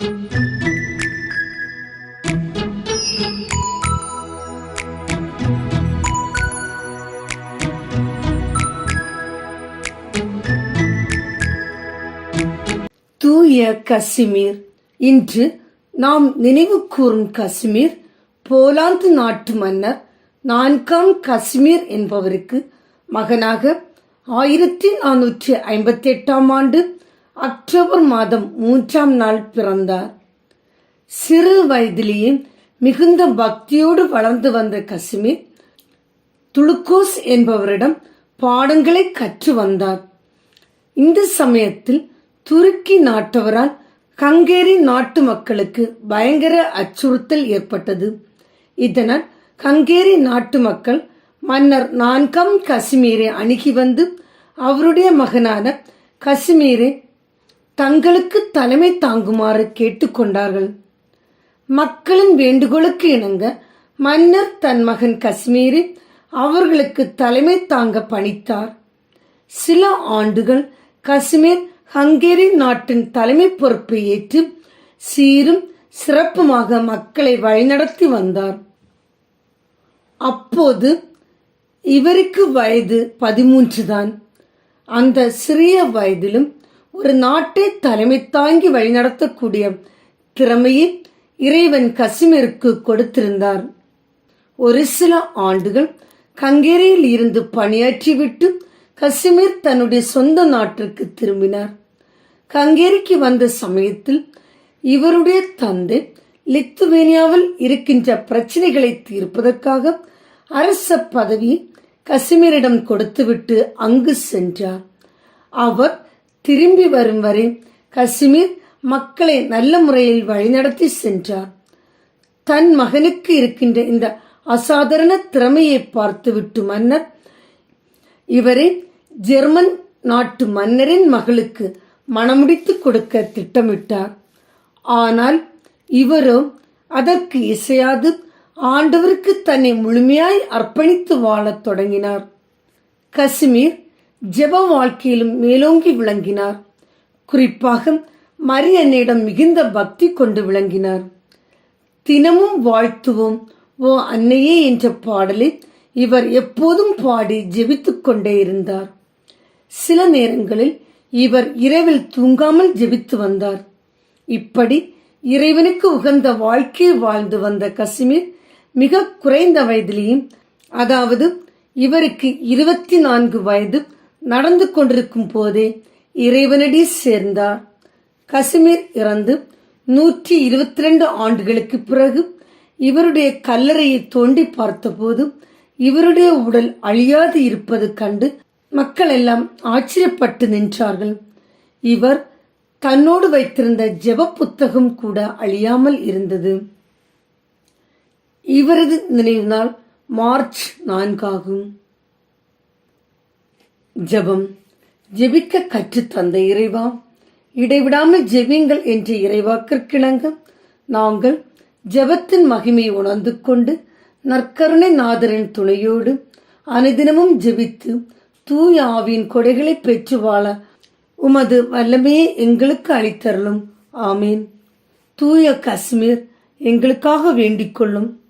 தூய கசிமீர். இன்று நாம் நினைவு கூறும் கசிமீர் போலாந்து நாட்டு மன்னர் நான்காம் கசிமீர் என்பவருக்கு மகனாக ஆயிரத்தி நானூற்றி ஐம்பத்தி எட்டாம் ஆண்டு அக்டோபர் மாதம் மூன்றாம் நாள் பிறந்தார். சிறு வயதிலேயே மிகுந்த பக்தியோடு வளர்ந்து வந்த கசிமீர் துளுக்கோஸ் என்பவரிடம் பாடங்களை கற்று வந்தார். இந்த சமயத்தில் துருக்கி நாட்டவரால் கங்கேரி நாட்டு மக்களுக்கு பயங்கர அச்சுறுத்தல் ஏற்பட்டது. இதனால் கங்கேரி நாட்டு மக்கள் மன்னர் நான்காம் கசிமீரை அணுகி வந்து அவருடைய மகனான கசிமீரை தங்களுக்கு தலைமை தாங்குமாறு கேட்டுக்கொண்டார்கள். மக்களின் வேண்டுகோளுக்கு இணங்க மன்னர் தன் மகன் காஷ்மீரில் அவர்களுக்கு தலைமை தாங்க பணித்தார். சில ஆண்டுகள் காஷ்மீர் ஹங்கேரி நாட்டின் தலைமை பொறுப்பை ஏற்று சீரும் சிறப்புமாக மக்களை வழிநடத்தி வந்தார். அப்போது இவருக்கு வயது பதிமூன்று தான். அந்த சிறிய வயதிலும் ஒரு நாட்டை தலைமை தாங்கி வழிநடத்தக்கூடிய திறமையை இறைவன் கசிமருக்கு கொடுத்திருந்தார். ஒரு சில ஆண்டுகள் கங்கேரியில் இருந்து பணியாற்றிவிட்டு கசிமீர் தன்னுடைய சொந்த நாட்டிற்கு திரும்பினார். கங்கேரிக்கு வந்த சமயத்தில் இவருடைய தந்தை லித்துவேனியாவில் இருக்கின்ற பிரச்சனைகளை தீர்ப்பதற்காக அரச பதவி கசிமீரிடம் கொடுத்துவிட்டு அங்கு சென்றார். அவர் திரும்பி வரும் வரை கசிமீர் மக்களை நல்ல முறையில் வழிநடத்தி சென்றார். தன் மகனுக்கு இருக்கின்ற இந்த அசாதாரண திறமையை பார்த்துவிட்டு மன்னர் இவரை ஜெர்மன் நாட்டு மன்னரின் மகளுக்கு மணமுடித்து கொடுக்க திட்டமிட்டார். ஆனால் இவரோ அதற்கு இசையாது ஆண்டவருக்கு தன்னை முழுமையாய் அர்ப்பணித்து வாழத் தொடங்கினார். கசிமீர் ஜெப வாழ்க்கையிலும் மேலோங்கி விளங்கினார். குறிப்பாக மரியன்னிடம் மிகுந்த பக்தி கொண்டு விளங்கினார். தினமும் வாழ்த்துவோம் ஓ அன்னையே என்ற பாடலை இவர் எப்போதும் பாடி ஜெபித்து கொண்டே இருந்தார். சில நேரங்களில் இவர் இரவில் தூங்காமல் ஜெபித்து வந்தார். இப்படி இறைவனுக்கு உகந்த வாழ்க்கையை வாழ்ந்து வந்த கசிமீர் மிக குறைந்த வயதிலேயும் அதாவது இவருக்கு இருபத்தி நான்கு வயது நடந்து கொண்டிருக்கும் போதே இறைவனடி சேர்ந்தார் கசிமீர் இறந்து நூற்றி இருபத்தி ரெண்டு ஆண்டுகளுக்கு பிறகு இவருடைய கல்லறையை தோண்டி பார்த்தபோது இவருடைய உடல் அழியாது இருப்பது கண்டு மக்கள் எல்லாம் ஆச்சரியப்பட்டு நின்றார்கள். இவர் தன்னோடு வைத்திருந்த ஜெப புத்தகம் கூட அழியாமல் இருந்தது. இவரது நினைவு நாள் மார்ச் நான்காகும். ஜெபம். ஜெபிக்க கற்றுத் தந்த இறைவா இடைவிடாமல் ஜெபிங்கள் என்ற இறைவாக்கிற்கிணங்க நாங்கள் ஜெபத்தின் மகிமையை உணர்ந்து கொண்டு நற்கருணை நாதரின் துணையோடு அனுதினமும் ஜெபித்து தூய ஆவியின் கொடைகளை பெற்று வாழ உமது வல்லமையை எங்களுக்கு அளித்தருளும். ஆமீன். தூய காஷ்மீர் எங்களுக்காக வேண்டிக் கொள்ளும்.